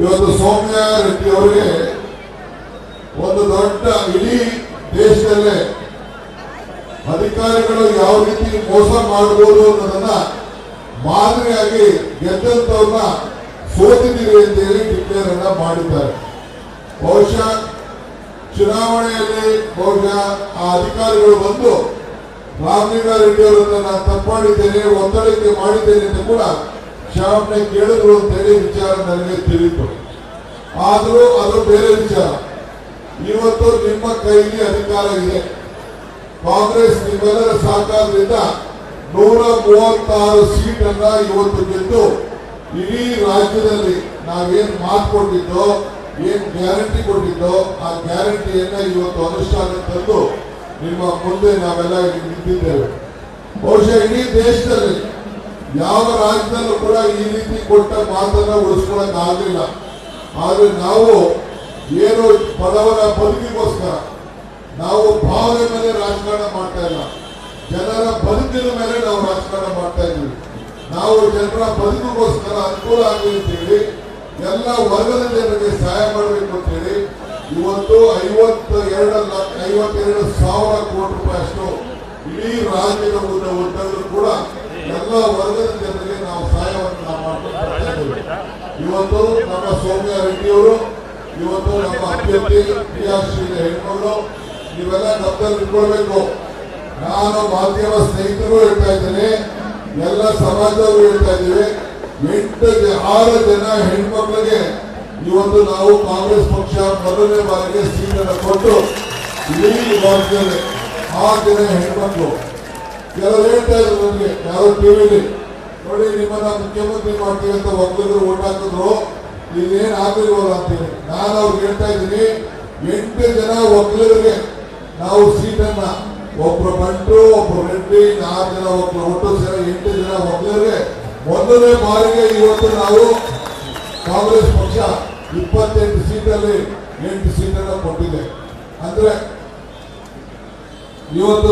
ಇವತ್ತು ಸೌಮ್ಯ ರೆಡ್ಡಿ ಅವರಿಗೆ ಒಂದು ದೊಡ್ಡ ಇಡೀ ದೇಶದಲ್ಲೇ ಅಧಿಕಾರಿಗಳು ಯಾವ ರೀತಿ ಮೋಸ ಮಾಡಬಹುದು ಅನ್ನೋದನ್ನ ಮಾದರಿಯಾಗಿ ಗೆದ್ದಂತವ್ರನ್ನ ಸೋತಿದ್ದೀವಿ ಅಂತ ಹೇಳಿ ಡಿಕ್ಲೇರ್ ಅನ್ನ ಮಾಡಿದ್ದಾರೆ. ಬಹುಶಃ ಚುನಾವಣೆಯಲ್ಲಿ ಬಹುಶಃ ಆ ಅಧಿಕಾರಿಗಳು ಬಂದು ರಾಮಲಿಂಗಾರೆಡ್ಡಿ ಅವರನ್ನ ನಾನು ತಪ್ಪಾಡಿದ್ದೇನೆ, ಒತ್ತಡಕ್ಕೆ ಮಾಡಿದ್ದೇನೆ ಅಂತ ಕೂಡ ಕ್ಷಮಾಪಣೆ ಕೇಳಿದ್ರು ಹೇಳಿ ವಿಚಾರ ನನಗೆ ತಿಳಿತು ಆದರೂ ಅದು ಬೇರೆ ವಿಚಾರ. ಇವತ್ತು ನಿಮ್ಮ ಕೈಲಿ ಅಧಿಕಾರ ಇದೆ. ಕಾಂಗ್ರೆಸ್ ನಿಮ್ಮೆಲ್ಲರ ಸಹಕಾರದಿಂದ ನೂರ ಮೂವತ್ತಾರು ಸೀಟ್ ಅನ್ನ ಇವತ್ತು ಗೆದ್ದು ಇಡೀ ರಾಜ್ಯದಲ್ಲಿ ನಾವೇನ್ ಮಾತು ಕೊಟ್ಟಿದ್ದೋ, ಏನ್ ಗ್ಯಾರಂಟಿ ಕೊಟ್ಟಿದ್ದೋ, ಆ ಗ್ಯಾರಂಟಿಯನ್ನ ಇವತ್ತು ಅನುಷ್ಠಾನ ತಂದು ನಿಮ್ಮ ಮುಂದೆ ನಾವೆಲ್ಲ ನಿಂತಿದ್ದೇವೆ. ಬಹುಶಃ ಇಡೀ ದೇಶದಲ್ಲಿ ಯಾವ ರಾಜ್ಯದಲ್ಲೂ ಕೂಡ ಈ ರೀತಿ ಕೊಟ್ಟ ಮಾತನ್ನ ಉಳಿಸ್ಕೊಳಕ್ ಆಗಲಿಲ್ಲ. ಆದ್ರೆ ನಾವು ಏನು ಬಡವರ ಬದುಕಿಗೋಸ್ಕರ, ನಾವು ಭಾವನೆ ಮೇಲೆ ರಾಜಕಾರಣ ಮಾಡ್ತಾ ಇಲ್ಲ. ಜನರ ಬದುಕಿನ ಮೇಲೆ ನಾವು ರಾಜಕಾರಣ ಮಾಡ್ತಾ ಇದ್ದೀವಿ. ನಾವು ಜನರ ಬದುಕಿಗೋಸ್ಕರ ಅನುಕೂಲ ಆಗಲಿ ಅಂತೇಳಿ ಎಲ್ಲ ವರ್ಗದ ಜನರಿಗೆ ಸಹಾಯ ಮಾಡಬೇಕು ಅಂತ ಹೇಳಿ, ಇವತ್ತು ಐವತ್ತ ಎರಡು ಲಕ್ಷ ಐವತ್ತೆರಡು ಸಾವಿರ ಕೋಟಿ ರೂಪಾಯಿ ಅಷ್ಟು ಇಡೀ ರಾಜ್ಯದ ಕೂಡ ಎಲ್ಲ ವರ್ಗದ ಜನರಿಗೆ ನಾವು ಸಹಾಯವನ್ನು ನಾವು ಮಾಡ್ಕೊಂಡು ಬರ್ತಾ ಇದ್ದೀವಿ. ಇವತ್ತು ನಮ್ಮ ಸೌಮ್ಯ ರೆಡ್ಡಿಯವರು, ಇವತ್ತು ನಮ್ಮ ಅಭ್ಯರ್ಥಿ ಕ್ರಿಯಾಶೀಲ ಹೆಣ್ಮಗಳು, ನೀವೆಲ್ಲ ಗಮನದಲ್ಲಿ ಇಟ್ಕೊಳ್ಬೇಕು. ನಾನು ಮಾಧ್ಯಮ ಸ್ನೇಹಿತರು ಹೇಳ್ತಾ ಇದ್ದೇನೆ, ಎಲ್ಲ ಸಮಾಜದವರು ಹೇಳ್ತಾ ಇದ್ದೀವಿ, ಎಂಟು ಆರು ಜನ ಹೆಣ್ಮಕ್ಳಿಗೆ ಇವತ್ತು ನಾವು ಕಾಂಗ್ರೆಸ್ ಪಕ್ಷ ಮೊದಲನೇ ಬಾರಿಗೆ ಸೀಟನ್ನು ಕೊಟ್ಟು ಇಡೀ ಭಾರತದಲ್ಲಿ ಆರು ಜನ ಹೆಣ್ಮಕ್ಳು. ಕೆಲವರು ಹೇಳ್ತಾ ಇದ್ರು ನನಗೆ ಯಾರೋ ಟಿವಿಲಿ ನೋಡಿ, ನಿಮ್ಮನ್ನ ಮುಖ್ಯಮಂತ್ರಿ ಮಾಡ್ತೀವಿ ಅಂತ ಒಬ್ಬರು ಓಟ್ ಹಾಕಿದ್ರು ಇದೇನ್ ಆಗಿಲ್ವಲ್ಲ ಅಂತೇಳಿ ನಾನು ಅವ್ರಿಗೆ ಹೇಳ್ತಾ ಇದ್ದೀನಿ, ಎಂಟು ಜನ ಒಕ್ಕಲಿಗರಿಗೆ ನಾವು ಸೀಟನ್ನ, ಒಬ್ರು ಬಂಟು ಒಬ್ರು ರೆಡ್ಡಿ, ನಾಲ್ಕು ಜನ ಒಬ್ರು ಒಟ್ಟು ಸೇರಿ ಎಂಟು ಜನ ಒಕ್ಕಲಿಗರಿಗೆ ಒಂದನೇ ಬಾರಿಗೆ ಇವತ್ತು ನಾವು ಕಾಂಗ್ರೆಸ್ ಪಕ್ಷ ಇಪ್ಪತ್ತೆಂಟು ಸೀಟಲ್ಲಿ ಎಂಟು ಸೀಟನ್ನು ಕೊಟ್ಟಿದೆ. ಅಂದ್ರೆ ಇವತ್ತು